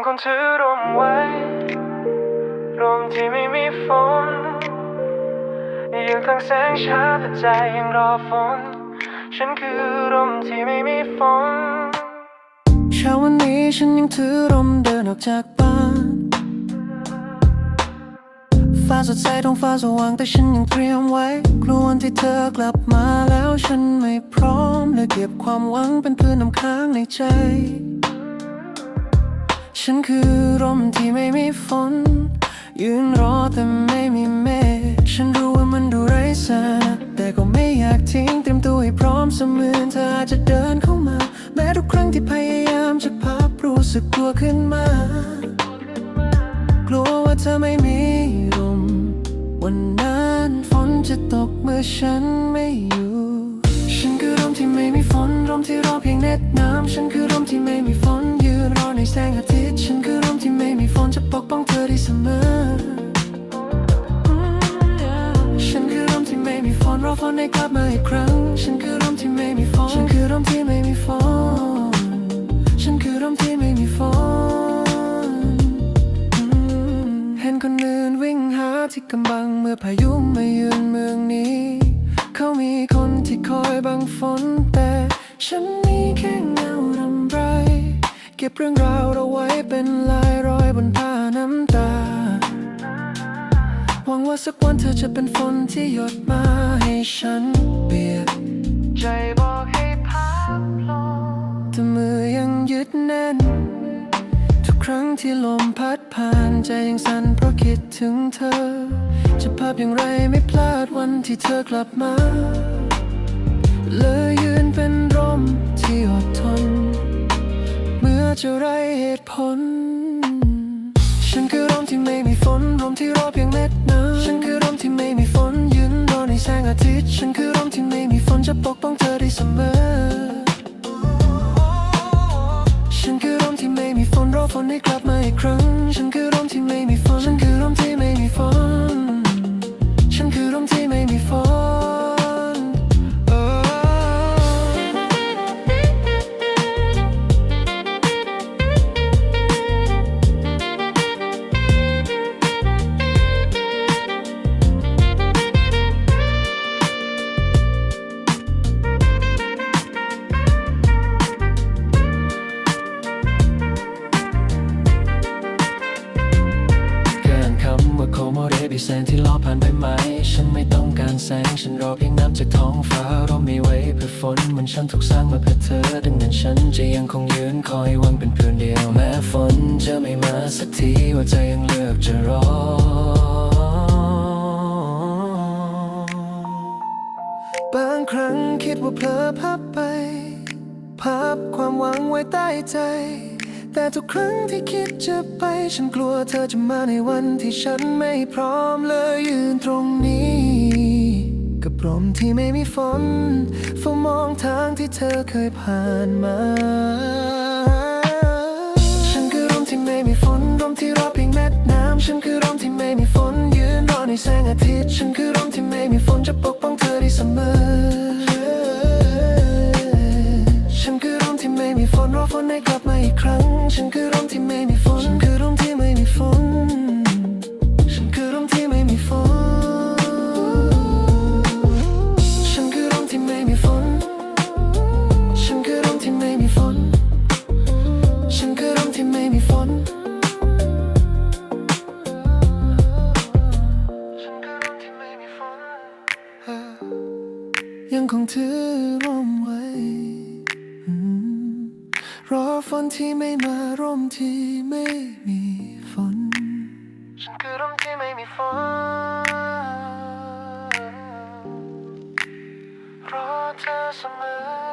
ยังคงถือร่มไว้ร่มที่ไม่มีฝนยังทั้งแสงช้าแต่ใจยังรอฝน ฉันคือร่มที่ไม่มีฝน เช้าวันนี้ฉันยังถือร่มเดินออกจากบ้านฟ้าสดใสท้องฟ้าสว่างแต่ฉันยังเตรียมไว้ กลัววันที่เธอกลับมาแล้วฉันไม่พร้อมเลยเก็บความหวังเป็นพื้นน้ำค้างในใจ ฉันคือร่มที่ไม่มีฝน ยืนรอแต่ไม่มีเมฆฉันรู้ว่ามันดูไร้สาระแต่ก็ไม่อยากทิ้งเตรียมตัวให้พร้อมเสมือนเธออาจจะเดินเข้ามา แม้ทุกครั้งที่พยายามจะพับรู้สึกกลัวขึ้นมา กลัวว่าเธอไม่มีลมวันนั้นฝนจะตกเมื่อฉันไม่อยู่ ฉันคือลมที่ไม่มีฝนลมที่รอเพียงเน็ดน้ำฉันคือลมที่ไม่มีฝนยืนรอในแสงอาทิตย์ มที่ไม่มีฝนรอฝนให้กลับมาอีกครั้ง ฉันคือลมที่ไม่มีฝนฉันคือลมที่ไม่มีฝนฉันคือลมที่ไม่มีฝนเห็นคนอื่นวิ่งหาที่กำบังเมื่อพายุมาเยือนเมืองนี้ เขามีคนที่คอยบังฝนแต่ฉันมีแค่เงารำไร เก็บเรื่องราวเราไว้เป็นลายรอยบนผ้าน้ำ ว่าสักวันเธอจะเป็นฝนที่หยดมาให้ฉันเปียกใจบอกให้พักลงแต่มือยังยึดแน่น ทุกครั้งที่ลมพัดผ่านใจยังสั่นเพราะคิดถึงเธอ จะภาพอย่างไรไม่พลาดวันที่เธอกลับมาเลยยืนเป็นร่มที่อดทน เมื่อจะไรเหตุผล ฉันคือร่มที่ไม่มี ฝนร่มที่รอเพียงเม็ดน้ำฉันคือร่มที่ไม่มีฝนยืนรอในแสงอาทิตย์ ฉันคือร่มที่ไม่มีฝนจะปกป้องเธอได้เสมอ ฉันคือร่มที่ไม่มีฝนรอฝนให้กลับมาอีกครั้ง ฉันคือร่มที่ไม่มีฝน ฉันคือร่มที่ไม่มีฝน บิแสงที่ลอผ่านไปไหม ฉันไม่ต้องการแสง ฉันรอเพียงน้ำจากท้องฟ้าเรามีไว้เพื่อฝนมันฉันถูกสร้างมาเพื่อเธอ ดังนั้นฉันจะยังคงยืนคอยหวังเป็นเพื่อนเดียว แม้ฝนจะไม่มาสักทีว่าใจยังเลือกจะรอ บางครั้งคิดว่าเพลอพับไปพับความหวังไว้ใต้ใจ แต่ทุกครั้งที่คิดจะไป ฉันกลัวเธอจะมาในวันที่ฉันไม่พร้อมเลยยืนตรงนี้ กับลมที่ไม่มีฝนเฝ้ามองทางที่เธอเคยผ่านมา ฉันคือลมที่ไม่มีฝนลมที่รอเพียงเม็ดน้ำฉันคือลมที่ไม่มีฝนยืนรอในแสงอาทิตย์ฉันคือลมที่ไม่มีฝนจะปกป้องเธอได้เสมอ ฉันคือลมที่ไม่มีฝนรอฝนให้กลับมา ฉันคือลมที่ไม่มีฝนฉันคือลมที่ไม่มีฝนฉันคือลมที่ไม่มีฝนฉันคือลมที่ไม่มีฝนฉันคือลมที่ไม่มีฝนฉันคือลมที่ไม่มีฝนฉันคือลมที่ไม่มีฝนยังคงถือร่มไว้ ฝนที่ไม่มาร่มที่ไม่มีฝนฉันคือร่มที่ไม่มีฝนรอเธอเสมอ